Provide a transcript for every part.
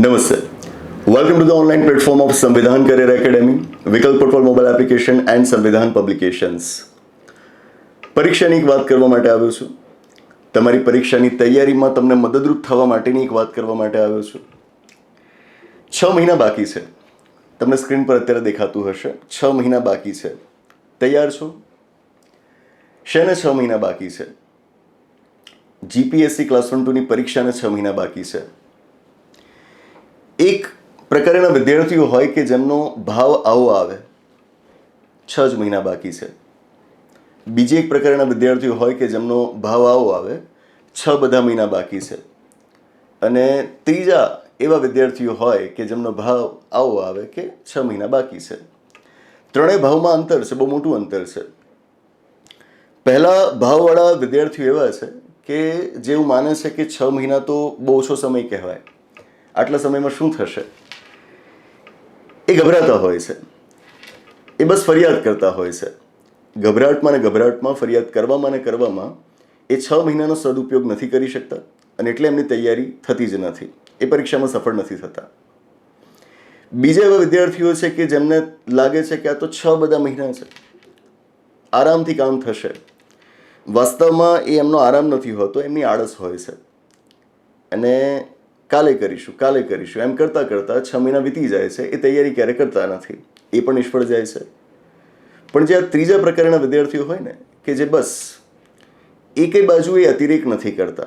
નમસ્તે welcome to the online platform of Samvidhan career academy વિકલ્પ portal mobile application and Samvidhan publications પરીક્ષાની એક વાત કરવા માટે આવ્યો છું. તમારી પરીક્ષાની તૈયારીમાં તમને મદદરૂપ થવા માટેની એક વાત કરવા માટે આવ્યો છું. છ મહિના બાકી છે. તમને સ્ક્રીન પર અત્યારે દેખાતું હશે. છ મહિના બાકી છે. તૈયાર છો? શેને છ મહિના બાકી છે? જીપીએસસી ક્લાસ વન ટુની પરીક્ષાને છ મહિના બાકી છે. એક પ્રકારના વિદ્યાર્થીઓ હોય કે જેમનો ભાવ આવો આવે, છ જ મહિના બાકી છે. બીજી એક પ્રકારના વિદ્યાર્થીઓ હોય કે જેમનો ભાવ આવો આવે, છ બધા મહિના બાકી છે. અને ત્રીજા એવા વિદ્યાર્થીઓ હોય કે જેમનો ભાવ આવો આવે કે છ મહિના બાકી છે. ત્રણેય ભાવમાં અંતર છે, બહુ મોટું અંતર છે. પહેલાં ભાવવાળા વિદ્યાર્થીઓ એવા છે કે જે એવું માને છે કે છ મહિના તો બહુ ઓછો સમય કહેવાય. આટલા સમયમાં શું થશે? એ ગભરાતા હોય છે. એ બસ ફરિયાદ કરતા હોય છે. ગભરાટમાં ને ગભરાટમાં, ફરિયાદ કરવામાં ને કરવામાં એ છ મહિનાનો સદુપયોગ નથી કરી શકતા અને એટલે એમની તૈયારી થતી જ નથી. એ પરીક્ષામાં સફળ નથી થતા. બીજા એવા વિદ્યાર્થીઓ છે કે જેમને લાગે છે કે આ તો છ બધા મહિના છે. આરામથી કામ થશે. વાસ્તવમાં એ એમનો આરામ નથી હોતો, એમની આળસ હોય છે. અને કાલે કરીશું કાલે કરીશું. એમ કરતાં કરતાં છ મહિના વીતી જાય છે, એ તૈયારી ક્યારે કરતા નથી. એ પણ નિષ્ફળ જાય છે. પણ જે આ ત્રીજા પ્રકારના વિદ્યાર્થીઓ હોય ને, કે જે બસ એકેય બાજુ એ અતિરેક નથી કરતા.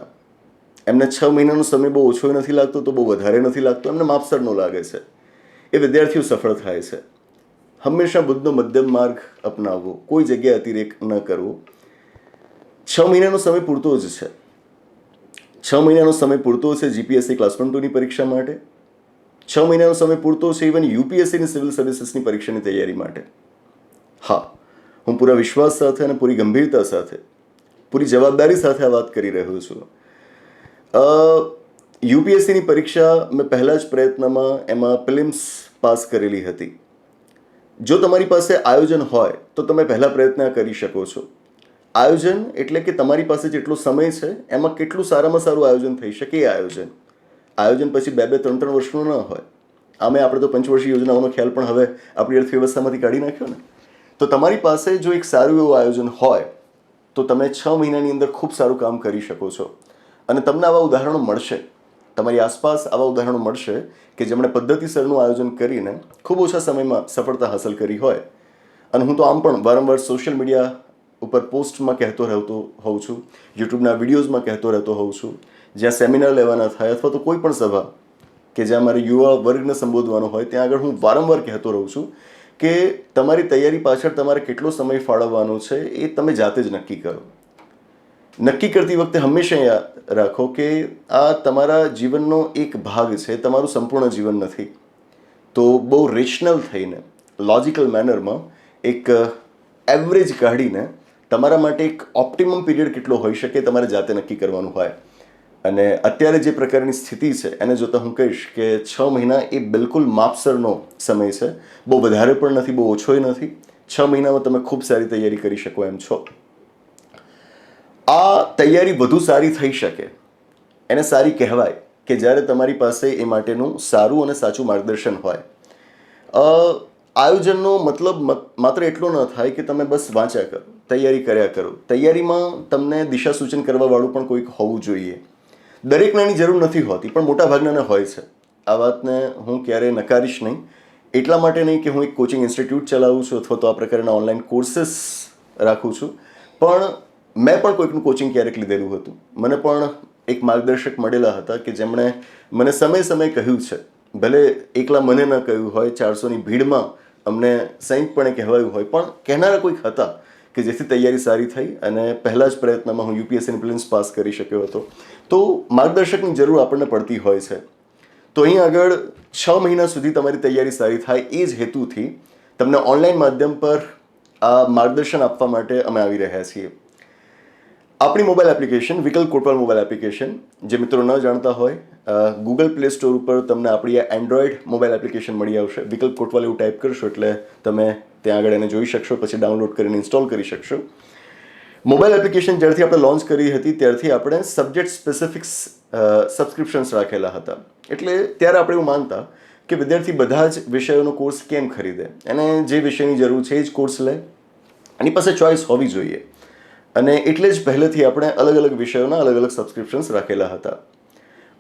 એમને છ મહિનાનો સમય બહુ ઓછો નથી લાગતો, તો બહુ વધારે નથી લાગતો, એમને માપસરનો લાગે છે. એ વિદ્યાર્થીઓ સફળ થાય છે. હંમેશા બુદ્ધનો મધ્યમ માર્ગ અપનાવવો, કોઈ જગ્યાએ અતિરેક ન કરવો. છ મહિનાનો સમય પૂરતો જ છે. છ મહિનાનો સમય પૂરતો છે જીપીએસસી ક્લાસ વન ટુની પરીક્ષા માટે? છ મહિનાનો સમય પૂરતો છે ઇવન યુપીએસસીની સિવિલ સર્વિસીસની પરીક્ષાની તૈયારી માટે? હા, હું પૂરા વિશ્વાસ સાથે અને પૂરી ગંભીરતા સાથે, પૂરી જવાબદારી સાથે આ વાત કરી રહ્યો છું. યુપીએસસીની પરીક્ષા મેં પહેલાં જ પ્રયત્નમાં એમાં પ્રિલિમ્સ પાસ કરેલી હતી. જો તમારી પાસે આયોજન હોય, તો તમે પહેલાં પ્રયત્ન કરી શકો છો. આયોજન એટલે કે તમારી પાસે જેટલો સમય છે, એમાં કેટલું સારામાં સારું આયોજન થઈ શકે એ આયોજન. આયોજન પછી બે બે ત્રણ ત્રણ વર્ષનું ન હોય. આમે આપણે તો પંચવર્ષીય યોજનાઓનો ખ્યાલ પણ હવે આપણી અર્થવ્યવસ્થામાંથી કાઢી નાખ્યો ને. તો તમારી પાસે જો એક સારું એવું આયોજન હોય, તો તમે છ મહિનાની અંદર ખૂબ સારું કામ કરી શકો છો. અને તમને આવા ઉદાહરણો મળશે. તમારી આસપાસ આવા ઉદાહરણો મળશે કે જેમણે પદ્ધતિસરનું આયોજન કરીને ખૂબ ઓછા સમયમાં સફળતા હાંસલ કરી હોય. અને હું તો આમ પણ વારંવાર સોશિયલ મીડિયા ઉપર પોસ્ટમાં કહેતો રહેતો હોઉં છું, યુટ્યુબના વિડીયોઝમાં કહેતો રહેતો હોઉં છું, જ્યાં સેમિનાર લેવાના થાય અથવા તો કોઈ પણ સભા કે જ્યાં મારે યુવા વર્ગને સંબોધવાનો હોય, ત્યાં આગળ હું વારંવાર કહેતો રહું છું કે તમારી તૈયારી પાછળ તમારે કેટલો સમય ફાળવવાનો છે એ તમે જાતે જ નક્કી કરો. નક્કી કરતી વખતે હંમેશા યાદ રાખો કે આ તમારા જીવનનો એક ભાગ છે, તમારું સંપૂર્ણ જીવન નથી. તો બહુ રેશનલ થઈને લોજિકલ મેનરમાં એક એવરેજ કાઢીને તમારા માટે એક ઓપ્ટિમમ પીરિયડ કેટલો હોઈ શકે તમારે જાતે નક્કી કરવાનું હોય. અને અત્યારે જે પ્રકારની સ્થિતિ છે, એને જોતાં હું કહીશ કે છ મહિના એ બિલકુલ માપસરનો સમય છે. બહુ વધારે પણ નથી, બહુ ઓછોય નથી. છ મહિનામાં તમે ખૂબ સારી તૈયારી કરી શકો એમ છો. આ તૈયારી વધુ સારી થઈ શકે. એને સારી કહેવાય કે જ્યારે તમારી પાસે એ માટેનું સારું અને સાચું માર્ગદર્શન હોય. આયોજનનો મતલબ માત્ર એટલો ન થાય કે તમે બસ વાંચ્યા કરો. તૈયારી કર્યા કરો. તૈયારીમાં તમને દિશા સૂચન કરવાવાળું પણ કોઈક હોવું જોઈએ. દરેકને એની જરૂર નથી હોતી, પણ મોટા ભાગનાને હોય છે. આ વાતને હું ક્યારેય નકારીશ નહીં. એટલા માટે નહીં કે હું એક કોચિંગ ઇન્સ્ટિટ્યૂટ ચલાવું છું અથવા તો આ પ્રકારના ઓનલાઈન કોર્સીસ રાખું છું. પણ મેં પણ કોઈકનું કોચિંગ ક્યારેક લીધેલું હતું. મને પણ એક માર્ગદર્શક મળેલા હતા કે જેમણે મને સમય સમય કહ્યું છે. ભલે એકલા મને ન કહ્યું હોય, ચારસોની ભીડમાં અમને સંયુક્તપણે કહેવાયું હોય, પણ કહેનારા કોઈક હતા કે જેથી તૈયારી સારી થઈ અને પહેલા જ પ્રયત્નમાં હું યુપીએસસીની પ્રિલિમ્સ પાસ કરી શક્યો હતો. તો માર્ગદર્શકની જરૂર આપણને પડતી હોય છે. તો અહીં આગળ છ મહિના સુધી તમારી તૈયારી સારી થાય એ જ હેતુથી તમને ઓનલાઈન માધ્યમ પર આ માર્ગદર્શન આપવા માટે અમે આવી રહ્યા છીએ. આપણી મોબાઈલ એપ્લિકેશન વિકલ્પ કોટવાલ મોબાઈલ એપ્લિકેશન જે મિત્રો ન જાણતા હોય ગૂગલ પ્લે સ્ટોર ઉપર તમને આપણી આ એન્ડ્રોઈડ મોબાઈલ એપ્લિકેશન મળી આવશે. વિકલ્પ કોટવાલ એવું ટાઈપ કરશો એટલે તમે ત્યાં આગળ એને જોઈ શકશો, પછી ડાઉનલોડ કરીને ઇન્સ્ટોલ કરી શકશો. મોબાઈલ એપ્લિકેશન જ્યારથી આપણે લોન્ચ કરી હતી, ત્યારથી આપણે સબ્જેક્ટ સ્પેસિફિક્સ સબસ્ક્રિપ્શન્સ રાખેલા હતા. એટલે ત્યારે આપણે એવું માનતા કે વિદ્યાર્થી બધા જ વિષયોનો કોર્સ કેમ ખરીદે? એને જે વિષયની જરૂર છે એ જ કોર્સ લે. એની પાસે ચોઇસ હોવી જોઈએ. અને એટલે જ પહેલેથી આપણે અલગ અલગ વિષયોના અલગ અલગ સબસ્ક્રિપ્શન્સ રાખેલા હતા.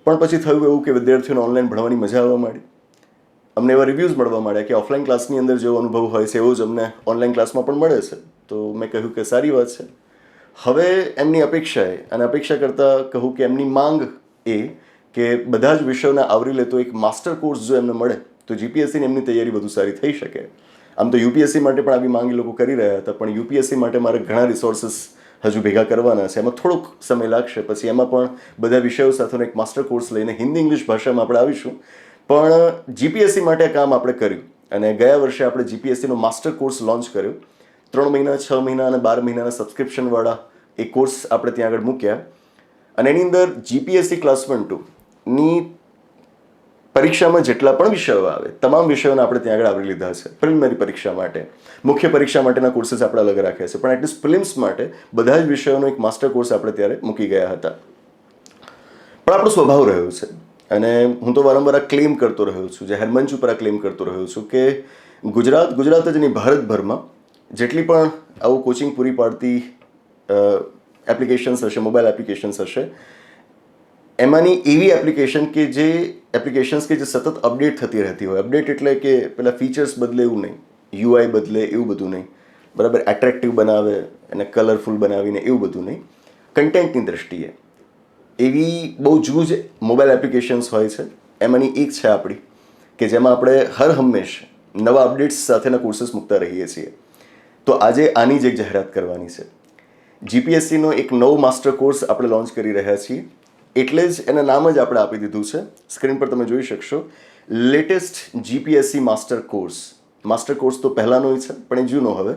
પણ પછી થયું એવું કે વિદ્યાર્થીઓને ઓનલાઈન ભણવાની મજા આવવા માંડી. અમને એવા રિવ્યૂઝ મળવા માંડ્યા કે ઓફલાઈન ક્લાસની અંદર જેવો અનુભવ હોય છે એવો જ અમને ઓનલાઈન ક્લાસમાં પણ મળે છે. તો મેં કહ્યું કે સારી વાત છે. હવે એમની અપેક્ષાએ અને અપેક્ષા કરતાં કહું કે એમની માંગ એ કે બધા જ વિષયોને આવરી લેતો એક માસ્ટર કોર્સ જો એમને મળે, તો જીપીએસસીની એમની તૈયારી વધુ સારી થઈ શકે. આમ તો યુપીએસસી માટે પણ આવી માંગી લોકો કરી રહ્યા હતા, પણ યુપીએસસી માટે મારે ઘણા રિસોર્સિસ હજુ ભેગા કરવાના છે. એમાં થોડોક સમય લાગશે. પછી એમાં પણ બધા વિષયો સાથેનો એક માસ્ટર કોર્સ લઈને હિન્દી ઇંગ્લિશ ભાષામાં આપણે આવીશું. પણ જીપીએસસી માટે કામ આપણે કર્યું. અને ગયા વર્ષે આપણે જીપીએસસીનો માસ્ટર કોર્સ લોન્ચ કર્યો. ત્રણ મહિના, છ મહિના અને બાર મહિનાના સબસ્ક્રિપ્શનવાળા એ કોર્સ આપણે ત્યાં આગળ મૂક્યા. અને એની અંદર જીપીએસસી ક્લાસ વન ટુની પરીક્ષામાં જેટલા પણ વિષયો આવે, તમામ વિષયોને આપણે ત્યાં આગળ આવરી લીધા છે, પ્રિલિમિનરી પરીક્ષા માટે. મુખ્ય પરીક્ષા માટેના કોર્સીસ આપણે અલગ રાખ્યા છે, પણ એટલીસ્ટ ફિલ્મ્સ માટે બધા જ વિષયોનો એક માસ્ટર કોર્સ આપણે ત્યારે મૂકી ગયા હતા. પણ આપણો સ્વભાવ રહ્યો છે, અને હું તો વારંવાર આ ક્લેમ કરતો રહ્યો છું, જે હરમંચ ઉપર આ ક્લેમ કરતો રહ્યો છું કે ગુજરાત ગુજરાત જ નહીં, ભારતભરમાં જેટલી પણ આવું કોચિંગ પૂરી પાડતી એપ્લિકેશન્સ હશે મોબાઈલ એપ્લિકેશન્સ હશે એમાંની એવી એપ્લિકેશન કે જે એપ્લિકેશન્સ કે જે સતત અપડેટ થતી રહેતી હોય. અપડેટ એટલે કે પેલા ફીચર્સ બદલે એવું નહીં. યુઆઈ બદલે એવું બધું નહીં. બરાબર? એટ્રેક્ટિવ બનાવે અને કલરફુલ બનાવીને એવું બધું નહીં. કન્ટેન્ટની દ્રષ્ટિએ. એવી બહુ જૂજ મોબાઈલ એપ્લિકેશન્સ હોય છે. એમાંની એક છે આપણી, કે જેમાં આપણે હર હંમેશ નવા અપડેટ્સ સાથેના કોર્સીસ મૂકતા રહીએ છીએ. તો આજે આની જ એક જાહેરાત કરવાની છે. જીપીએસસીનો એક નવો માસ્ટર કોર્સ આપણે લોન્ચ કરી રહ્યા છીએ. એટલે જ એને નામ જ આપણે આપી દીધું છે. સ્ક્રીન પર તમે જોઈ શકશો. Latest GPSC master course master course તો પહેલાંનો છે, પણ એ જૂનો હવે.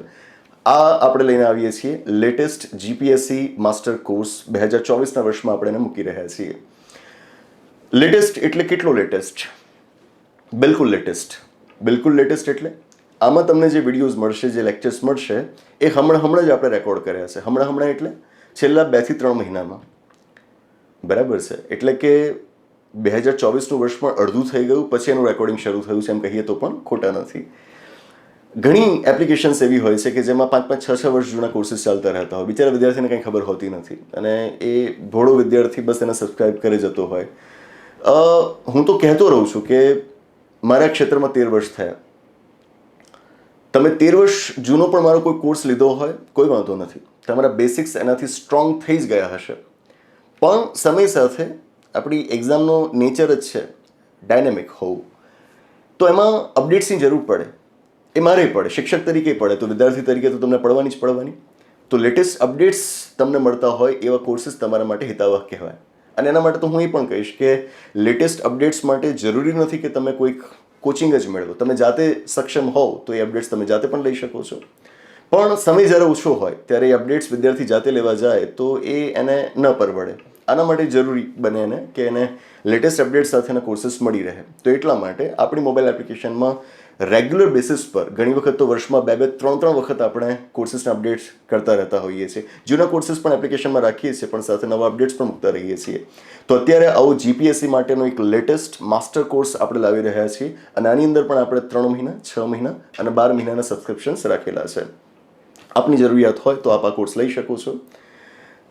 આ આપણે લઈને આવીએ છીએ. લેટેસ્ટ જીપીએસસી માસ્ટર કોર્સ બે હજાર ચોવીસના વર્ષમાં આપણે એને મૂકી રહ્યા છીએ. લેટેસ્ટ એટલે કેટલો લેટેસ્ટ બિલકુલ લેટેસ્ટ બિલકુલ લેટેસ્ટ એટલે આમાં તમને જે વિડીયોઝ મળશે, જે લેક્ચર્સ મળશે, એ હમણાં હમણાં જ આપણે રેકોર્ડ કર્યા છે. હમણાં હમણાં એટલે છેલ્લા બેથી ત્રણ મહિનામાં. બરાબર છે. એટલે કે બે હજાર ચોવીસનું વર્ષ પણ અડધું થઈ ગયું, પછી એનું રેકોર્ડિંગ શરૂ થયું છે એમ કહીએ તો પણ ખોટા નથી. ઘણી એપ્લિકેશન્સ એવી હોય છે કે જેમાં પાંચ પાંચ છ છ વર્ષ જૂના કોર્સિસ ચાલતા રહેતા હોય. બિચારા વિદ્યાર્થીને કંઈ ખબર હોતી નથી. અને એ ભોળો વિદ્યાર્થી બસ એને સબસ્ક્રાઇબ કરી જતો હોય. હું તો કહેતો રહું છું કે મારા ક્ષેત્રમાં તેર વર્ષ થયા. તમે તેર વર્ષ જૂનો પણ મારો કોઈ કોર્સ લીધો હોય, કોઈ વાંધો નથી. તમારા બેસિક્સ એનાથી સ્ટ્રોંગ થઈ જ ગયા હશે. પણ સમય સાથે આપણી એક્ઝામનો નેચર જ છે ડાયનેમિક હોવું. તો એમાં અપડેટ્સની જરૂર પડે. એ મારે પડે, શિક્ષક તરીકે પડે, તો વિદ્યાર્થી તરીકે તો તમને પડવાની જ પડવાની. તો લેટેસ્ટ અપડેટ્સ તમને મળતા હોય એવા કોર્સિસ તમારા માટે હિતાવહ કહેવાય. અને એના માટે તો હું એ પણ કહીશ કે લેટેસ્ટ અપડેટ્સ માટે જરૂરી નથી કે તમે કોઈક કોચિંગ જ મેળવો. તમે જાતે સક્ષમ હોવ તો એ અપડેટ્સ તમે જાતે પણ લઈ શકો છો. પણ સમય જ્યારે ઓછો હોય ત્યારે એ અપડેટ્સ વિદ્યાર્થી જાતે લેવા જાય તો એ એને ન પરવડે. આના માટે જરૂરી બને એને કે એને લેટેસ્ટ અપડેટ સાથેના કોર્સિસ મળી રહે. તો એટલા માટે આપણી મોબાઈલ એપ્લિકેશનમાં રેગ્યુલર બેસિસ પર ઘણી વખત તો વર્ષમાં બે બે ત્રણ ત્રણ વખત આપણે કોર્સિસના અપડેટ્સ કરતા રહેતા હોઈએ છીએ. જૂના કોર્સિસ પણ એપ્લિકેશનમાં રાખીએ છીએ, પણ સાથે નવા અપડેટ્સ પણ મૂકતા રહીએ છીએ. તો અત્યારે આવો જીપીએસસી માટેનો એક લેટેસ્ટ માસ્ટર કોર્સ આપણે લાવી રહ્યા છીએ અને આની અંદર પણ આપણે ત્રણ મહિના, છ મહિના અને બાર મહિનાના સબસ્ક્રિપ્શન્સ રાખેલા છે. આપની જરૂરિયાત હોય તો આપ આ કોર્સ લઈ શકો છો.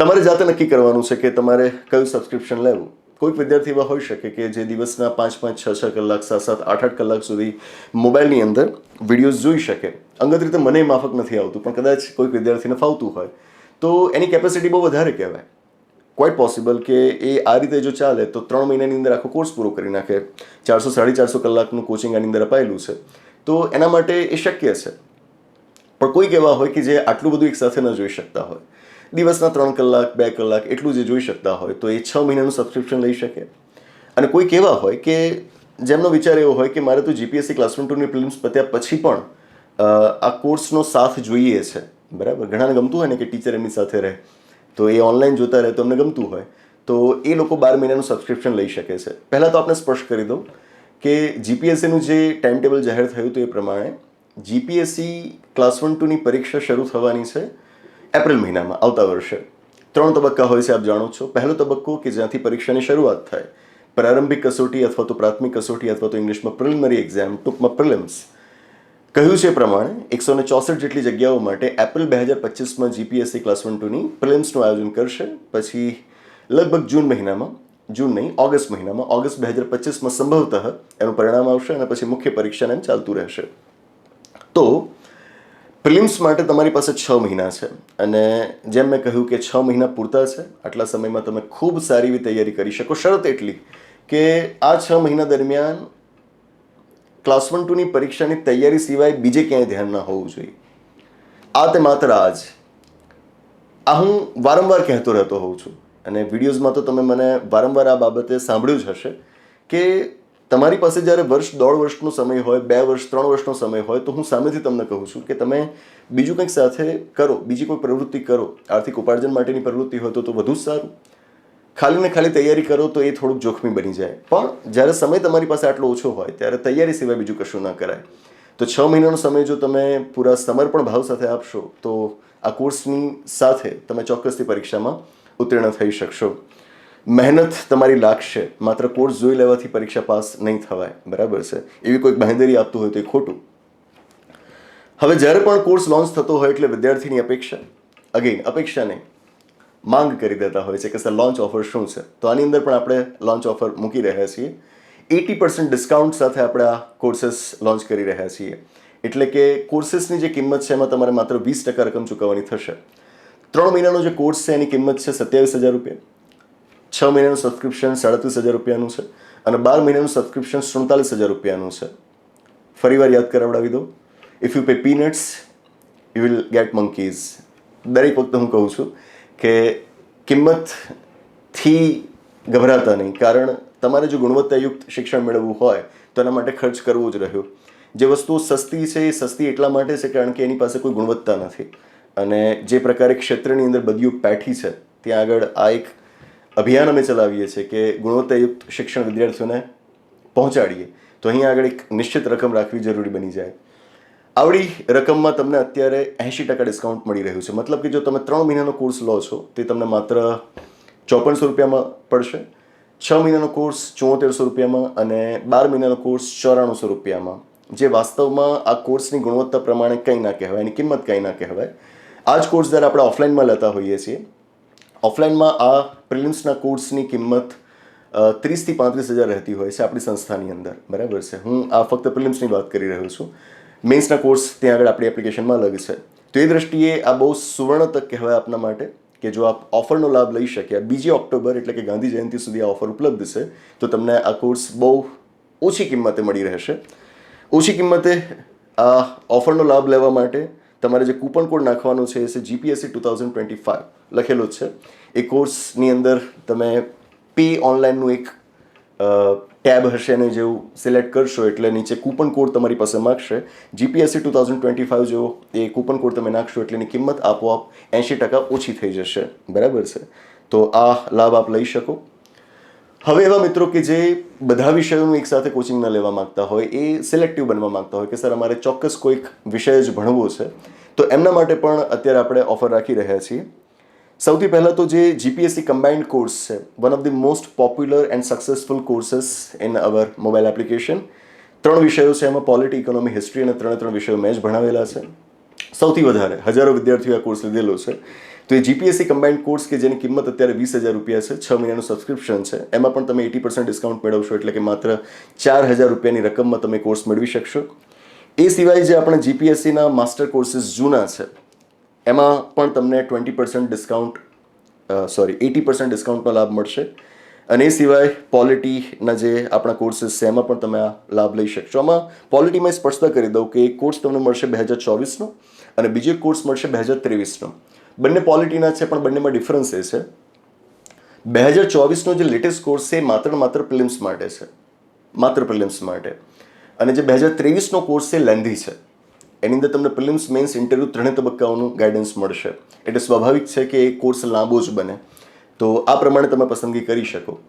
તમારે જાતે નક્કી કરવાનું છે કે તમારે કયું સબસ્ક્રિપ્શન લેવું? કોઈક વિદ્યાર્થી એવા હોઈ શકે કે જે દિવસના પાંચ પાંચ, છ છ કલાક, સાત સાત, આઠ આઠ કલાક સુધી મોબાઈલની અંદર વિડીયોઝ જોઈ શકે. અંગત રીતે મને માફક નથી આવતું, પણ કદાચ કોઈક વિદ્યાર્થીને ફાવતું હોય. તો એની કેપેસિટી બહુ વધારે કહેવાય. ક્વાઇટ પોસિબલ કે એ આ રીતે જો ચાલે, તો ત્રણ મહિનાની અંદર આખો કોર્સ પૂરો કરી નાખે. ચારસો, સાડી ચારસો કલાકનું કોચિંગ આની અંદર અપાયેલું છે. તો એના માટે એ શક્ય છે. પણ કોઈક એવા હોય કે જે આટલું બધું એકસાથે ન જોઈ શકતા હોય. દિવસના ત્રણ કલાક, બે કલાક એટલું જે જોઈ શકતા હોય, તો એ છ મહિનાનું સબસ્ક્રિપ્શન લઈ શકે. અને કોઈક એવા હોય કે જેમનો વિચાર એવો હોય કે મારે તો જીપીએસસી ક્લાસ વન ટુની ફિલ્મ્સ પત્યા પછી પણ આ કોર્સનો સાથ જોઈએ છે. બરાબર? ઘણાને ગમતું હોય ને કે ટીચર એમની સાથે રહે, તો એ ઓનલાઈન જોતા રહે, તો એમને ગમતું હોય, તો એ લોકો બાર મહિનાનું સબસ્ક્રિપ્શન લઈ શકે છે. પહેલાં તો આપણે સ્પષ્ટ કરી દઉં કે જીપીએસસીનું જે ટાઈમ ટેબલ જાહેર થયું હતું એ પ્રમાણે જીપીએસસી ક્લાસ વન ટુની પરીક્ષા શરૂ થવાની છે. એપ્રિલ મહિનામાં, આવતા વર્ષે. ત્રણ તબક્કા હોય છે, આપ જાણો છો. પહેલો તબક્કો કે જ્યાંથી પરીક્ષાની શરૂઆત થાય. પ્રારંભિક કસોટી અથવા તો પ્રાથમિક કસોટી અથવા તો ઇંગ્લિશમાં પ્રિલિમરી એક્ઝામ, ટૂંકમાં પ્રિલિમ્સ. કહ્યું છે પ્રમાણે, એકસો ને ચોસઠ જેટલી જગ્યાઓ માટે એપ્રિલ બે હજાર પચીસમાં જીપીએસસી ક્લાસ વન ટુની પ્રિલિમ્સનું આયોજન કરશે. પછી લગભગ જૂન મહિનામાં, જૂન નહીં, ઓગસ્ટ મહિનામાં, ઓગસ્ટ બે હજાર પચીસમાં સંભવતઃ એનું પરિણામ આવશે અને પછી મુખ્ય પરીક્ષાને એમ ચાલતું રહેશે. તો પ્રિલિમ્સ માટે તમારી પાસે છ મહિના છે. અને જેમ મેં કહ્યું કે છ મહિના પૂરતા છે, આટલા સમયમાં તમે ખૂબ સારી એવી તૈયારી કરી શકો. શરત એટલી કે આ છ મહિના દરમિયાન ક્લાસ વન, ટુની પરીક્ષાની તૈયારી સિવાય બીજે ક્યાંય ધ્યાન ના હોવું જોઈએ. આ તે માત્ર આજ આ હું વારંવાર કહેતો રહેતો હોઉં છું. અને વિડીયોઝમાં તો તમે મને વારંવાર આ બાબતે સાંભળ્યું જ હશે કે તમારી પાસે જ્યારે વર્ષ, દોઢ વર્ષનો સમય હોય, બે વર્ષ, ત્રણ વર્ષનો સમય હોય, તો હું સામેથી તમને કહું છું કે તમે બીજું કંઈક સાથે કરો, બીજી કોઈ પ્રવૃત્તિ કરો. આર્થિક ઉપાર્જન માટેની પ્રવૃત્તિ હોય તો તો વધુ સારું. ખાલી ને ખાલી તૈયારી કરો તો એ થોડુંક જોખમી બની જાય. પણ જ્યારે સમય તમારી પાસે આટલો ઓછો હોય, ત્યારે તૈયારી સિવાય બીજું કશું ના કરાય. તો છ મહિનાનો સમય જો તમે પૂરા સમર્પણ ભાવ સાથે આપશો, તો આ કોર્સની સાથે તમે ચોક્કસથી પરીક્ષામાં ઉત્તીર્ણ થઈ શકશો. મહેનત તમારી લાગશે, માત્ર કોર્સ જોઈ લેવાથી પરીક્ષા પાસ નહીં થવાય. બરાબર છે? એવી કોઈક બાંહેધરી આપતું હોય તો એ ખોટું. હવે જ્યારે પણ કોર્સ લોન્ચ થતો હોય એટલે વિદ્યાર્થીની અપેક્ષા અગેન અપેક્ષા નહીં માંગ કરી દેતા હોય છે કે સર લોન્ચ ઓફર શું છે? તો આની અંદર પણ આપણે લોન્ચ ઓફર મૂકી રહ્યા છીએ. એટી પર્સન્ટ ડિસ્કાઉન્ટ સાથે આપણે આ કોર્સીસ લોન્ચ કરી રહ્યા છીએ. એટલે કે કોર્સીસની જે કિંમત છે એમાં તમારે માત્ર વીસ ટકા રકમ ચૂકવવાની થશે. ત્રણ મહિનાનો જે કોર્સ છે એની કિંમત છે સત્યાવીસ હજાર રૂપિયા. છ મહિનાનું સબસ્ક્રિપ્શન સાડત્રીસ હજાર રૂપિયાનું છે અને બાર મહિનાનું સબસ્ક્રિપ્શન સુડતાલીસ હજાર રૂપિયાનું છે. ફરીવાર યાદ કરાવડાવી દો if you pay peanuts you will get monkeys દરેક વખતે હું કહું છું કે કિંમતથી ગભરાતા નહીં. કારણ તમારે જો ગુણવત્તાયુક્ત શિક્ષણ મેળવવું હોય, તો એના માટે ખર્ચ કરવો જ રહ્યો. જે વસ્તુઓ સસ્તી છે, એ સસ્તી એટલા માટે છે કારણ કે એની પાસે કોઈ ગુણવત્તા નથી. અને જે પ્રકારે ક્ષેત્રની અંદર બધી પેઠી છે, ત્યાં આગળ આ એક અભિયાન અમે ચલાવીએ છીએ કે ગુણવત્તાયુક્ત શિક્ષણ વિદ્યાર્થીઓને પહોંચાડીએ, તો અહીંયા આગળ એક નિશ્ચિત રકમ રાખવી જરૂરી બની જાય. આવડી રકમમાં તમને અત્યારે એંશી ટકા ડિસ્કાઉન્ટ મળી રહ્યું છે. મતલબ કે જો તમે ત્રણ મહિનાનો કોર્સ લો છો, તે તમને માત્ર ચોપનસો રૂપિયામાં પડશે, છ મહિનાનો કોર્સ ચોતેરસો રૂપિયામાં અને બાર મહિનાનો કોર્સ ચોરાણુંસો રૂપિયામાં. જે વાસ્તવમાં આ કોર્સની ગુણવત્તા પ્રમાણે કંઈ ના કહેવાય, એની કિંમત કંઈ ના કહેવાય. આ જ કોર્સ જ્યારે આપણે ઓફલાઈનમાં લેતા હોઈએ છીએ ઓફલાઈનમાં આ પ્રિલિમ્સના કોર્સની કિંમત ત્રીસથી પાંત્રીસ હજાર રહેતી હોય છે આપણી સંસ્થાની અંદર. બરાબર છે. હું આ ફક્ત પ્રિલિમ્સની વાત કરી રહ્યો છું. મેન્સના કોર્સ ત્યાં આગળ આપણી એપ્લિકેશનમાં અલગ છે. તો એ દ્રષ્ટિએ આ બહુ સુવર્ણ તક કહેવાય આપના માટે કે જો આપ ઓફરનો લાભ લઈ શક્યા, બીજી ઓક્ટોબર એટલે કે ગાંધી જયંતિ સુધી આ ઓફર ઉપલબ્ધ છે, તો તમને આ કોર્સ બહુ ઓછી કિંમતે મળી રહેશે. ઓછી કિંમતે આ ઓફરનો લાભ લેવા માટે તમારે જે કૂપન કોડ નાખવાનો છે, એ GPSC two thousand twenty five લખેલો છે. એ કોર્સની અંદર તમે પે ઓનલાઈનનું એક ટેબ હશે અને જેવું સિલેક્ટ કરશો, એટલે નીચે કૂપન કોડ તમારી પાસે માગશે. GPSC two thousand twenty five જેવો એ કૂપન કોડ તમે નાખશો એટલે એની કિંમત આપોઆપ એંશી ટકા ઓછી થઈ જશે. બરાબર છે? તો આ લાભ આપ લઈ શકો. હવે એવા મિત્રો કે જે બધા વિષયોનું એકસાથે કોચિંગ ન લેવા માગતા હોય, એ સિલેક્ટિવ બનવા માંગતા હોય કે, સર, અમારે ચોક્કસ કોઈક વિષય જ ભણવો છે. તો એમના માટે પણ અત્યારે આપણે ઓફર રાખી રહ્યા છીએ. સૌથી પહેલાં તો જે જીપીએસસી કમ્બાઇન્ડ કોર્સ છે one of the most popular and successful courses in our mobile application ત્રણ વિષયો છે, એમાં પોલિટી ઇકોનોમી હિસ્ટ્રી અને ત્રણે ત્રણ વિષયો મેં જ ભણાવેલા છે. સૌથી વધારે હજારો વિદ્યાર્થીઓ આ કોર્સ લીધેલો છે. તો એ જીપીએસસી કમ્બાઇન્ડ કોર્સ કે જેની કિંમત અત્યારે વીસ હજાર રૂપિયા છે, છ મહિનાનું સબસ્ક્રિપ્શન છે, એમાં પણ તમે એટી પર્સન્ટ ડિસ્કાઉન્ટ મેળવશો એટલે કે માત્ર ચાર હજાર રૂપિયાની રકમમાં તમે કોર્સ મેળવી શકશો. એ સિવાય જે આપણે જીપીએસસીના માસ્ટર કોર્સીસ જૂના છે, એમાં પણ તમને twenty percent discount sorry eighty percent ડિસ્કાઉન્ટનો લાભ મળશે. અને એ સિવાય પોલિટીના જે આપણા કોર્સીસ છે, એમાં પણ તમે આ લાભ લઈ શકશો. આમાં પોલિટીમાં સ્પષ્ટતા કરી દઉં કે એક કોર્સ તમને મળશે બે હજાર ચોવીસનો અને બીજો કોર્સ મળશે બે હજાર ત્રેવીસનો. બંને ક્વોલિટીના છે, પણ બંનેમાં ડિફરન્સ એ છે. બે હજાર ચોવીસનો જે લેટેસ્ટ કોર્સ છે, એ માત્ર માત્ર પ્રિલિમ્સ માટે છે. માત્ર પ્રિલિમ્સ માટે. અને જે બે હજાર ત્રેવીસનો કોર્સ છે લેન્ધી છે. એની અંદર તમને પ્રિલિમ્સ મેન્સ ઇન્ટરવ્યૂ ત્રણેય તબક્કાઓનું ગાઈડન્સ મળશે. એટલે સ્વાભાવિક છે કે એ કોર્સ લાંબો જ બને. તો આ પ્રમાણે તમે પસંદગી કરી શકો.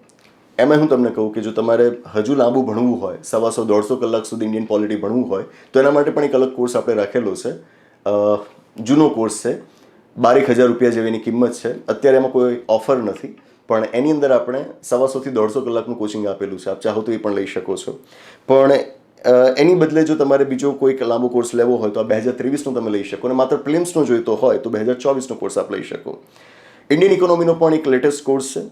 એમાં હું તમને કહું કે જો તમારે હજુ લાંબુ ભણવું હોય, સવાસો દોઢસો કલાક સુધી ઇન્ડિયન પોલિટી ભણવું હોય, તો એના માટે પણ એક અલગ કોર્સ આપણે રાખેલો છે. જૂનો કોર્સ છે. બારેક હજાર રૂપિયા જેવીની કિંમત છે. અત્યારે એમાં કોઈ ઓફર નથી, પણ એની અંદર આપણે સવાસોથી દોઢસો કલાકનું કોચિંગ આપેલું છે. આપ ચાહો તો એ પણ લઈ શકો છો. પણ એની બદલે જો તમારે બીજો કોઈક લાંબો કોર્સ લેવો હોય તો આ બે હજાર ત્રેવીસનો તમે લઈ શકો. અને માત્ર પ્લિમ્સનો જોઈતો હોય તો બે હજાર ચોવીસનો કોર્સ આપ લઈ શકો. ઇન્ડિયન ઇકોનોમીનો પણ એક લેટેસ્ટ કોર્સ છે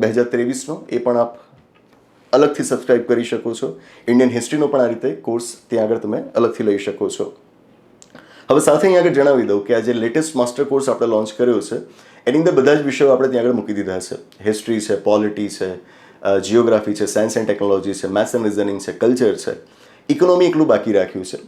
બે હજાર ત્રેવીસનો. એ પણ આપ અલગથી સબસ્ક્રાઇબ કરી શકો છો. ઇન્ડિયન હિસ્ટ્રીનો પણ આ રીતે કોર્સ ત્યાં આગળ તમે અલગથી લઈ શકો છો. હવે સાથે અહીં આગળ જણાવી દઉં કે આ જે લેટેસ્ટ માસ્ટર કોર્સ આપણે લોન્ચ કર્યો છે, એની અંદર બધા જ વિષયો આપણે ત્યાં આગળ મૂકી દીધા છે. હિસ્ટ્રી છે પોલિટી છે જિયોગ્રાફી છે સાયન્સ એન્ડ ટેકનોલોજી છે મેથ્સ એન્ડ રિઝનિંગ છે કલ્ચર છે. ઇકોનોમી એકલું બાકી રાખ્યું છે.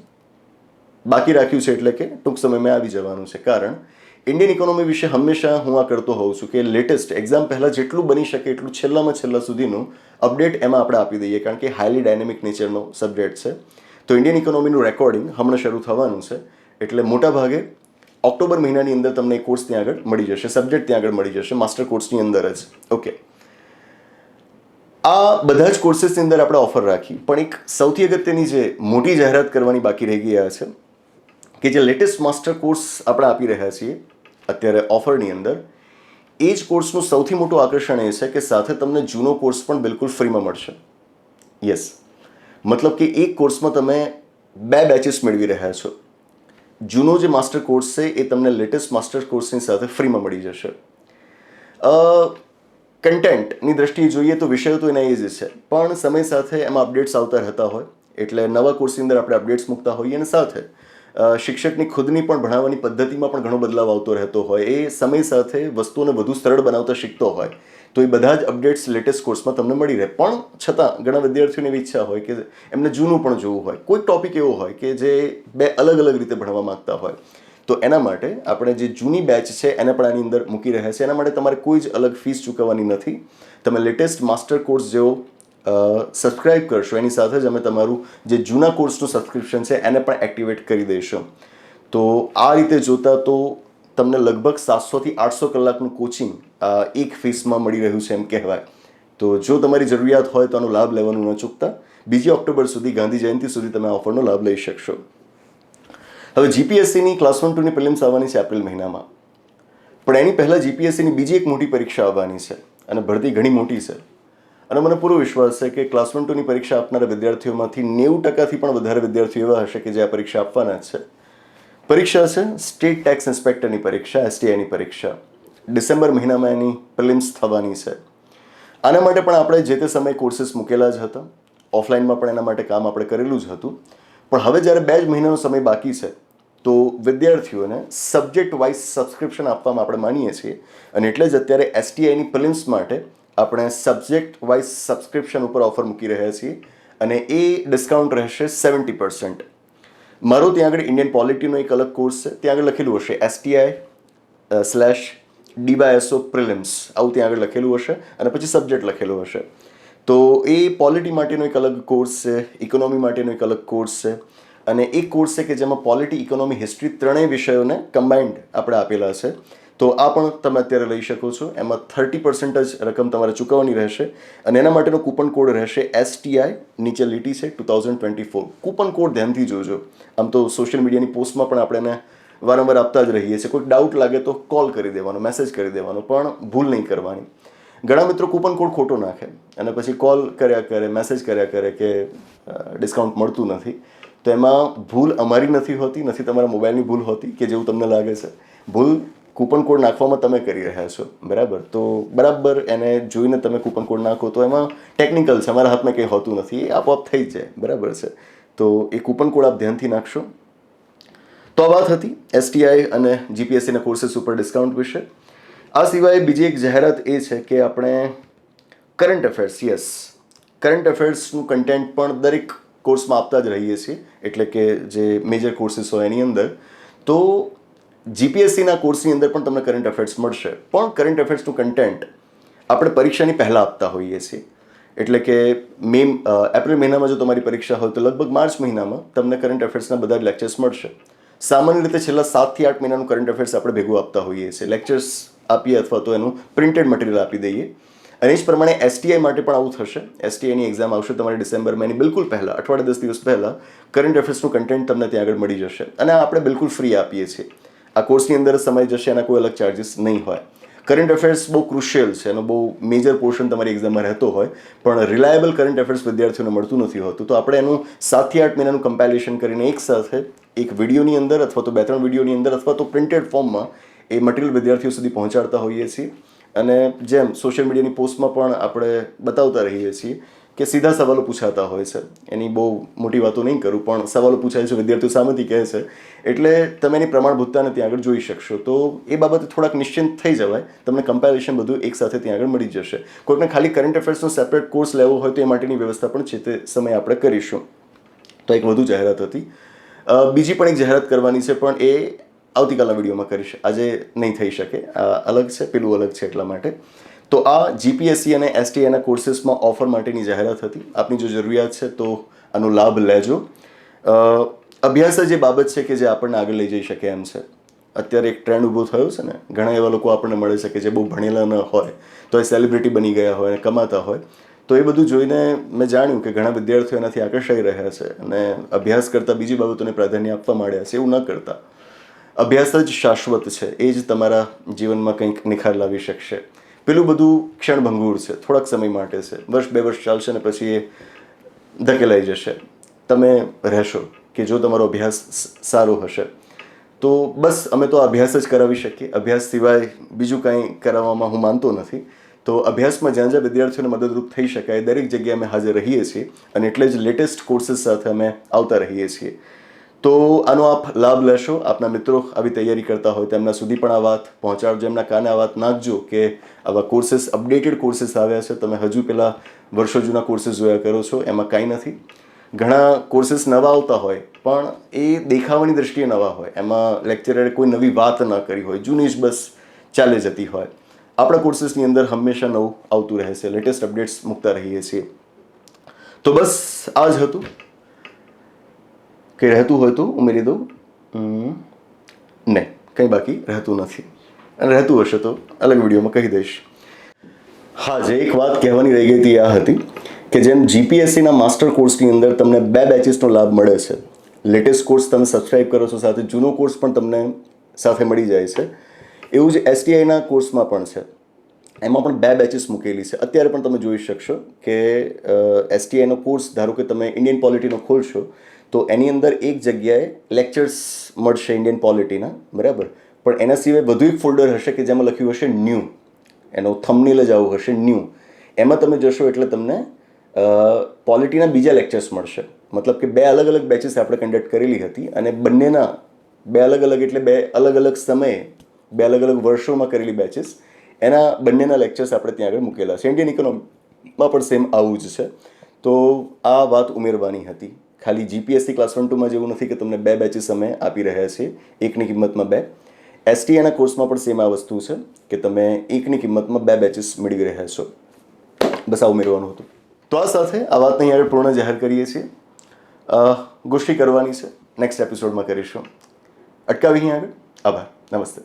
બાકી રાખ્યું છે એટલે કે ટૂંક સમયમાં આવી જવાનું છે. કારણ ઇન્ડિયન ઇકોનોમી વિશે હંમેશા હું આ કરતો હોઉં છું કે લેટેસ્ટ એક્ઝામ પહેલાં જેટલું બની શકે એટલું છેલ્લામાં છેલ્લા સુધીનું અપડેટ એમાં આપણે આપી દઈએ. કારણ કે હાઈલી ડાયનેમિક નેચરનો સબ્જેક્ટ છે. તો ઇન્ડિયન ઇકોનોમીનું રેકોર્ડિંગ હમણાં શરૂ થવાનું છે. એટલે મોટા ભાગે ઓક્ટોબર મહિનાની અંદર તમને એ કોર્સ ત્યાં આગળ મળી જશે સબ્જેક્ટ ત્યાં આગળ મળી જશે માસ્ટર કોર્સની અંદર જ. ઓકે આ બધા જ કોર્સીસની અંદર આપણે ઓફર રાખી. પણ એક સૌથી અગત્યની જે મોટી જાહેરાત કરવાની બાકી રહી ગયા છે, કે જે લેટેસ્ટ માસ્ટર કોર્સ આપણે આપી રહ્યા છીએ, અત્યારે ઓફરની અંદર, એ જ કોર્સનું સૌથી મોટું આકર્ષણ એ છે કે સાથે તમને જૂનો કોર્સ પણ બિલકુલ ફ્રીમાં મળશે. યસ મતલબ કે એક કોર્સમાં તમે બે બેચીસ મેળવી રહ્યા છો. જૂનો જે માસ્ટર કોર્સ છે, એ તમને લેટેસ્ટ માસ્ટર કોર્સની સાથે ફ્રીમાં મળી જશે. કન્ટેન્ટની દ્રષ્ટિએ જોઈએ તો વિષયો તો એના એ છે, પણ સમય સાથે એમાં અપડેટ્સ આવતા રહેતા હોય, એટલે નવા કોર્સની અંદર આપણે અપડેટ્સ મૂકતા હોઈએ અને સાથે શિક્ષકની ખુદની પણ ભણાવવાની પદ્ધતિમાં પણ ઘણો બદલાવ આવતો રહેતો હોય, એ સમય સાથે વસ્તુઓને વધુ સરળ બનાવતા શીખતો હોય તો એ બધા જ અપડેટ્સ લેટેસ્ટ કોર્સમાં તમને મળી રહે. પણ છતાં ઘણા વિદ્યાર્થીઓની એવી ઈચ્છા હોય કે એમને જૂનું પણ જોવું હોય. કોઈ ટોપિક એવો હોય કે જે બે અલગ અલગ રીતે ભણવા માંગતા હોય. તો એના માટે આપણે જે જૂની બેચ છે એને પણ આની અંદર મૂકી રહ્યા છે એના માટે તમારે કોઈ જ અલગ ફીસ ચૂકવવાની નથી. તમે લેટેસ્ટ માસ્ટર કોર્સ જેવો સબસ્ક્રાઇબ કરશો. એની સાથે જ અમે તમારું જે જૂના કોર્સનું સબસ્ક્રિપ્શન છે એને પણ એક્ટિવેટ કરી દઈશું. તો આ રીતે જોતા તો તમને લગભગ સાતસોથી આઠસો કલાકનું કોચિંગ એક ફીસમાં મળી રહ્યું છે એમ કહેવાય. તો જો તમારી જરૂરિયાત હોય તો આનો લાભ લેવાનું ન ચૂકતા. બીજી ઓક્ટોબર સુધી ગાંધી જયંતિ સુધી તમે ઓફરનો લાભ લઈ શકશો. હવે જીપીએસસીની ક્લાસ વન ટુની પ્રિલિમ્સ આવવાની છે એપ્રિલ મહિનામાં. પણ એની પહેલાં જીપીએસસીની બીજી એક મોટી પરીક્ષા આવવાની છે અને ભરતી ઘણી મોટી છે. અને મને પૂરો વિશ્વાસ છે કે ક્લાસ વન ટુની પરીક્ષા આપનારા વિદ્યાર્થીઓમાંથી નેવું ટકાથી પણ વધારે વિદ્યાર્થીઓ એવા હશે કે જે આ પરીક્ષા આપવાના છે. પરીક્ષા છે સ્ટેટ ટેક્સ ઇન્સ્પેક્ટરની પરીક્ષા, એસટીઆઈની પરીક્ષા. ડિસેમ્બર મહિનામાં એની પ્રિલિમ્સ થવાની છે. આના માટે પણ આપણે જે તે સમયે કોર્સિસ મૂકેલા જ હતા. ઓફલાઈનમાં પણ એના માટે કામ આપણે કરેલું જ હતું. પણ હવે જ્યારે બે જ મહિનાનો સમય બાકી છે, તો વિદ્યાર્થીઓને સબ્જેક્ટ વાઇઝ સબસ્ક્રિપ્શન આપવામાં આપણે માનીએ છીએ. અને એટલે જ અત્યારે એસટીઆઈની પ્રિલિમ્સ માટે આપણે સબ્જેક્ટ વાઇઝ સબસ્ક્રિપ્શન ઉપર ઓફર મૂકી રહ્યા છીએ. અને એ ડિસ્કાઉન્ટ રહેશે સેવન્ટી પર્સન્ટ. મારો ત્યાં આગળ ઇન્ડિયન પોલિટીનો એક અલગ કોર્સ છે. ત્યાં આગળ લખેલું હશે એસટીઆઈ સ્લેશ ડીવાયએસઓ પ્રિલિમ્સ આવું ત્યાં આગળ લખેલું હશે અને પછી સબ્જેક્ટ લખેલું હશે. તો એ પોલિટી માટેનો એક અલગ કોર્સ છે ઇકોનોમી માટેનો એક અલગ કોર્સ છે અને એક કોર્સ છે કે જેમાં પોલિટી ઇકોનોમી હિસ્ટ્રી ત્રણેય વિષયોને કમ્બાઇન્ડ આપણે આપેલા છે. તો આ પણ તમે અત્યારે લઈ શકો છો. એમાં થર્ટી પર્સન્ટ જ રકમ તમારે ચૂકવવાની રહેશે અને એના માટેનો કૂપન કોડ રહેશે એસટીઆઈ નીચે લીટી છે two thousand twenty four coupon code ધ્યાનથી જોજો. આમ તો સોશિયલ મીડિયાની પોસ્ટમાં પણ આપણે એને વારંવાર આપતા જ રહીએ છીએ. કોઈ ડાઉટ લાગે તો કોલ કરી દેવાનો મેસેજ કરી દેવાનો, પણ ભૂલ નહીં કરવાની. ઘણા મિત્રો કૂપન કોડ ખોટો નાખે અને પછી કોલ કર્યા કરે મેસેજ કર્યા કરે કે ડિસ્કાઉન્ટ મળતું નથી. તો એમાં ભૂલ અમારી નથી હોતી, નથી તમારા મોબાઈલની ભૂલ હોતી કે જેવું તમને લાગે છે. ભૂલ કૂપન કોડ નાખવામાં તમે કરી રહ્યા છો, બરાબર? તો બરાબર એને જોઈને તમે કૂપન કોડ નાખો તો એમાં ટેકનિકલ છે, અમારા હાથમાં કંઈ હોતું નથી, એ આપોઆપ થઈ જાય, બરાબર છે? તો એ કૂપન કોડ આપ ધ્યાનથી નાખશો. તો આ વાત હતી એસટીઆઈ અને જીપીએસસીના કોર્સીસ ઉપર ડિસ્કાઉન્ટ વિશે. આ સિવાય બીજી એક જાહેરાત એ છે કે આપણે કરંટ અફેર્સ યસ કરંટ અફેર્સનું કન્ટેન્ટ પણ દરેક કોર્સમાં આપતા જ રહીએ છીએ. એટલે કે જે મેજર કોર્સીસ હોય એની અંદર. તો જીપીએસસીના કોર્સની અંદર પણ તમને કરંટ અફેર્સ મળશે. પણ કરંટ અફેર્સનું કન્ટેન્ટ આપણે પરીક્ષાની પહેલાં આપતા હોઈએ છીએ. એટલે કે મે એપ્રિલ મહિનામાં જો તમારી પરીક્ષા હોય તો લગભગ માર્ચ મહિનામાં તમને કરંટ અફેર્સના બધા લેક્ચર્સ મળશે. સામાન્ય રીતે છેલ્લા સાતથી આઠ મહિનાનું કરંટ અફેર્સ આપણે ભેગું આપતા હોઈએ છીએ. લેક્ચર્સ આપીએ અથવા તો એનું પ્રિન્ટેડ મટીરિયલ આપી દઈએ. અને જ પ્રમાણે એસટીઆઈ માટે પણ આવું થશે. એસટીઆઈની એક્ઝામ આવશે તમારે ડિસેમ્બર મહિને બિલકુલ પહેલાં, અઠવાડિયા દસ દિવસ પહેલાં કરંટ અફેર્સનું કન્ટેન્ટ તમને ત્યાં આગળ મળી જશે. અને આપણે બિલકુલ ફ્રી આપીએ છીએ. આ કોર્સની અંદર સમય જશે, એના કોઈ અલગ ચાર્જિસ નહીં હોય. કરંટ અફેર્સ બહુ ક્રુશિયલ છે. એનો બહુ મેજર પોર્શન તમારી એક્ઝામમાં રહેતો હોય. પણ રિલાયબલ કરંટ અફેર્સ વિદ્યાર્થીઓને મળતું નથી હોતું. તો આપણે એનું સાતથી આઠ મહિનાનું કમ્પેલેશન કરીને એક સાથે એક વિડીયોની અંદર અથવા તો બે ત્રણ વિડીયોની અંદર અથવા તો પ્રિન્ટેડ ફોર્મમાં એ મટીરિયલ વિદ્યાર્થીઓ સુધી પહોંચાડતા હોઈએ છીએ. અને જેમ સોશિયલ મીડિયાની પોસ્ટમાં પણ આપણે બતાવતા રહીએ છીએ કે સીધા સવાલો પૂછાતા હોય છે. એની બહુ મોટી વાતો નહીં કરું, પણ સવાલો પૂછાય છે, વિદ્યાર્થીઓ સામેથી કહે છે. એટલે તમે એની પ્રમાણભૂતતાને ત્યાં આગળ જોઈ શકશો. તો એ બાબતે થોડાક નિશ્ચિંત થઈ જવાય. તમને કમ્પેરિઝન બધું એકસાથે ત્યાં આગળ મળી જશે. કોઈકને ખાલી કરંટ અફેર્સનો સેપરેટ કોર્સ લેવો હોય તો એ માટેની વ્યવસ્થા પણ છે તે સમયે આપણે કરીશું. તો એક વધુ જાહેરાત હતી. બીજી પણ એક જાહેરાત કરવાની છે, પણ એ આવતીકાલના વિડીયોમાં કરીશ. આજે નહીં થઈ શકે. અલગ છે, પેલું અલગ છે એટલા માટે. તો આ જીપીએસસી અને એસટીઆઈના કોર્સીસમાં ઓફર માટેની જાહેરાત હતી. આપની જો જરૂરિયાત છે તો આનો લાભ લેજો. અભ્યાસ જ બાબત છે કે જે આપણને આગળ લઈ જઈ શકે એમ છે. અત્યારે એક ટ્રેન્ડ ઊભો થયો છે ને. ઘણા એવા લોકો આપણને મળે છે કે જે બહુ ભણેલા ન હોય, તો એ સેલિબ્રિટી બની ગયા હોય અને કમાતા હોય. તો એ બધું જોઈને મેં જાણ્યું કે ઘણા વિદ્યાર્થીઓ એનાથી આકર્ષાઈ રહ્યા છે અને અભ્યાસ કરતાં બીજી બાબતોને પ્રાધાન્ય આપવા માંડ્યા છે એવું ન કરતા. અભ્યાસ જ શાશ્વત છે. એ જ તમારા જીવનમાં કંઈક નિખાર લાવી શકશે. પેલું બધું ક્ષણભંગુર છે, થોડાક સમય માટે છે. વર્ષ બે વર્ષ ચાલશે ને પછી એ ધકેલાઈ જશે. તમે રહેશો કે જો તમારો અભ્યાસ સારો હશે. તો બસ અમે તો અભ્યાસ જ કરાવી શકીએ. અભ્યાસ સિવાય બીજું કાંઈ કરાવવામાં હું માનતો નથી. તો અભ્યાસમાં જ્યાં જ્યાં વિદ્યાર્થીઓને મદદરૂપ થઈ શકાય, દરેક જગ્યાએ અમે હાજર રહીએ છીએ અને એટલે જ લેટેસ્ટ કોર્સીસ સાથે અમે આવતા રહીએ છીએ. તો આનો આપ લાભ લેશો. આપના મિત્રો આવી તૈયારી કરતા હોય તેમના સુધી પણ આ વાત પહોંચાડજો. એમના કાને આ વાત નાખજો કે આવા કોર્सेस અપડેટેડ કોર્सेस આવ્યા છે. તમે હજુ પેલા વર્ષો જૂના કોર્सेस જોયા કરો છો. એમાં કાંઈ નથી. ઘણા કોર્सेस નવા આવતા હોય, પણ એ દેખાવાની દ્રષ્ટિએ નવા હોય. એમાં લેક્ચરરે કોઈ નવી વાત ન કરી હોય. જૂની જ બસ ચાલે જતી હોય. આપણા કોર્સીસની અંદર હંમેશા નવું આવતું રહે છે લેટેસ્ટ અપડેટ્સ મૂકતા રહીએ છીએ. તો બસ આ જ હતું. કંઈ રહેતું હોય તો ઉમેરી દઉં. નહીં, કંઈ બાકી રહેતું નથી. અને રહેતું હશે તો અલગ વિડીયોમાં કહી દઈશ. હા, જે એક વાત કહેવાની રહી ગઈ હતી આ હતી કે જેમ જીપીએસસીના માસ્ટર કોર્સની અંદર તમને બે બેચીસનો લાભ મળે છે. લેટેસ્ટ કોર્સ તમે સબસ્ક્રાઇબ કરો છો સાથે, જૂનો કોર્સ પણ તમને સાથે મળી જાય છે. એવું જ એસટીઆઈના કોર્સમાં પણ છે. એમાં પણ બે બેચીસ મૂકેલી છે. અત્યારે પણ તમે જોઈ શકશો કે એસટીઆઈનો કોર્સ ધારો કે તમે ઇન્ડિયન પોલિટીનો ખોલશો તો એની અંદર એક જગ્યાએ લેક્ચર્સ મળશે ઇન્ડિયન પોલિટીના બરાબર? પણ એના સિવાય બધું એક ફોલ્ડર હશે કે જેમાં લખ્યું હશે ન્યૂ એનો થમનીલ જ આવું હશે ન્યૂ એમાં તમે જશો એટલે તમને પોલિટીના બીજા લેક્ચર્સ મળશે. મતલબ કે બે અલગ અલગ બેચીસ આપણે કન્ડક્ટ કરેલી હતી અને બંનેના બે અલગ અલગ એટલે બે અલગ અલગ સમયે બે અલગ અલગ વર્ષોમાં કરેલી બેચીસ એના બંનેના લેક્ચર્સ આપણે ત્યાં આગળ મૂકેલા છે. ઇન્ડિયન ઇકોનોમીમાં પણ સેમ આવું જ છે. તો આ વાત ઉમેરવાની હતી. ખાલી જીપીએસસી ક્લાસ વન ટુમાં જેવું નથી કે તમને બે બેચીસ અમે આપી રહ્યા છીએ. એકની કિંમતમાં બે. એસટીઆઈના કોર્સમાં પણ સેમ આ વસ્તુ છે કે તમે એકની કિંમતમાં બે બેચીસ મેળવી રહ્યા છો. બસ આ ઉમેરવાનું હતું. તો આ સાથે આ વાતને અહીંયા પૂર્ણ જાહેર કરીએ છીએ. ગોષ્ઠી કરવાની છે. નેક્સ્ટ એપિસોડમાં કરીશું. અટકાવી અહીં આગળ. આભાર. નમસ્તે.